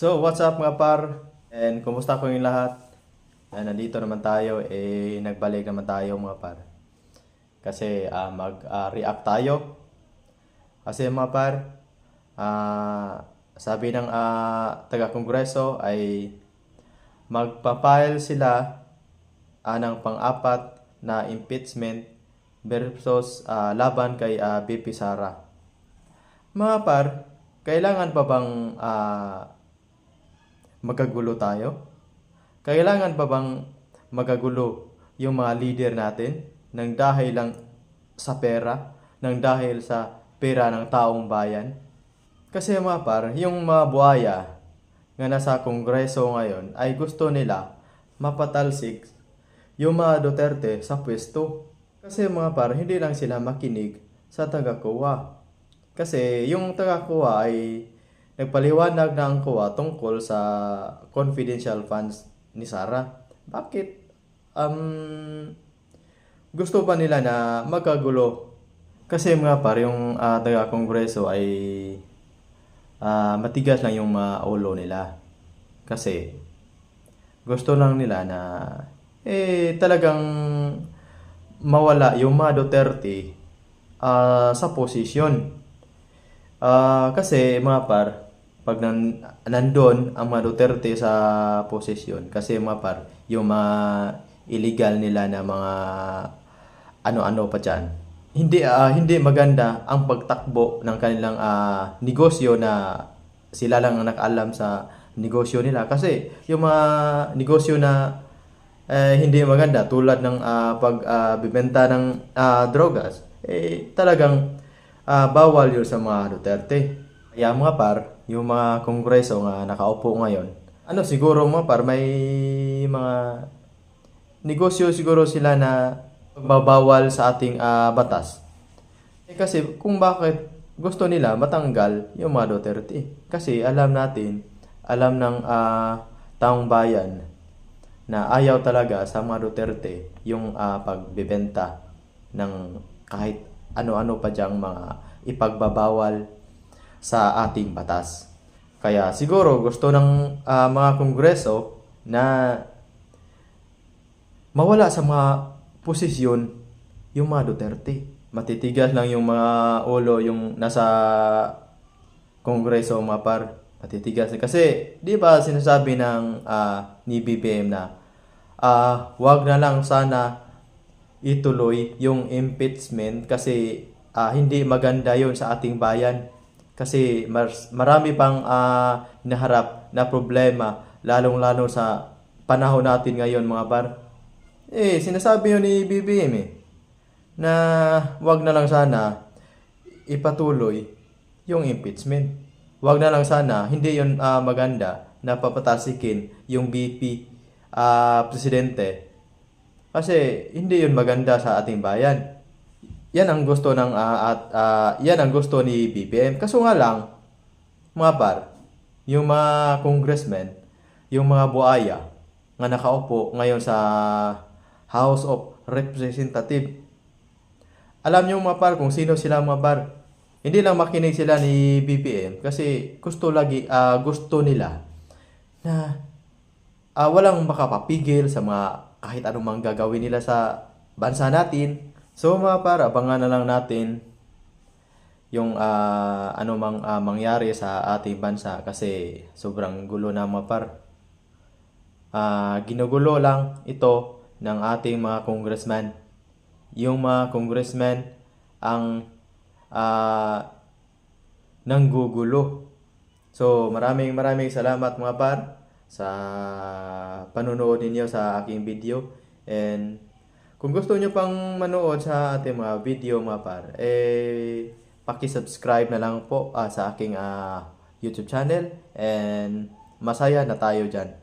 So, what's up mga par? And kumusta ko yung lahat? Ah, nandito naman tayo, eh, nagbalik naman tayo mga par. Kasi ah, mag-react tayo. Kasi mga par, ah, sabi ng ah, taga-kongreso ay magpapile sila ah, ng pang-apat na impeachment versus ah, laban kay ah, BP Sara. Mga par, kailangan pa bang ah, magkagulo tayo? Kailangan pa bang magagulo yung mga leader natin ng dahil lang sa pera, ng dahil sa pera ng taong bayan? Kasi mga par, yung mga buhaya nga nasa kongreso ngayon ay gusto nila mapatalsik yung mga Duterte sa pwesto. Kasi mga par, hindi lang sila makinig sa taga-kuwa. Kasi yung taga-kuwa ay nagpaliwanag na ang kuwa tungkol sa confidential funds ni Sara. Bakit? Um, gusto pa nila na magkagulo. Kasi mga par, yung ah, taga-kongreso ay ah, matigas lang yung mga ulo nila. Kasi gusto lang nila na eh talagang mawala yung mga Duterte ah, sa posisyon. Ah, kasi mga par, pag nan, nandun ang mga Duterte sa posisyon, kasi mga par, yung mga illegal nila na mga ano-ano pa dyan. Hindi ah, hindi maganda ang pagtakbo ng kanilang ah, negosyo na sila lang ang nakaalam sa negosyo nila kasi yung mga negosyo na eh, hindi maganda tulad ng ah, pagbibenta ng ah, drogas eh talagang ah, bawal yun sa mga Duterte. Kaya mga par, yung mga kongreso nga nakaupo ngayon, ano siguro mga par, may mga negosyo siguro sila na magbabawal sa ating ah, batas. Eh, kasi kung bakit gusto nila matanggal yung mga Duterte. Kasi alam natin, alam ng ah, taong bayan na ayaw talaga sa mga Duterte yung ah, pagbebenta ng kahit ano-ano pa diyang mga ipagbabawal sa ating batas. Kaya siguro gusto ng ah, mga kongreso na mawala sa mga posisyon yung mga Duterte. Matitigas lang yung mga ulo yung nasa kongreso mga par. Matitigas. Kasi di ba sinasabi ng ah, ni BBM na ah, wag na lang sana ituloy yung impeachment kasi ah, hindi maganda yon sa ating bayan. Kasi mas, marami pang ah, naharap na problema lalong-lalo sa panahon natin ngayon mga par. Eh, sinasabi yun ni BBM eh, na wag na lang sana ipatuloy yung impeachment. Wag na lang sana, hindi yun ah, maganda na papatasikin yung BP ah, presidente. Kasi hindi yun maganda sa ating bayan. Yan ang gusto ng ah, at ah, yan ang gusto ni BBM. Kaso nga lang, mga par, yung mga congressmen, yung mga buaya nga nakaupo ngayon sa House of Representative. Alam niyo mga par kung sino sila mga par. Hindi lang makinig sila ni BBM kasi gusto lagi ah, gusto nila na ah, walang makapapigil sa mga kahit anong mga gagawin nila sa bansa natin. So mga par, abangan na lang natin yung ah, ano ah, mangyari sa ating bansa kasi sobrang gulo na mga par. Ah, ginugulo lang ito ng ating mga congressman. Yung mga congressman ang ah, nanggugulo. So, maraming maraming salamat mga par sa panunood ninyo sa aking video. And kung gusto nyo pang manood sa ating mga video mga par, eh, paki-subscribe na lang po ah, sa aking ah, YouTube channel. And masaya na tayo dyan.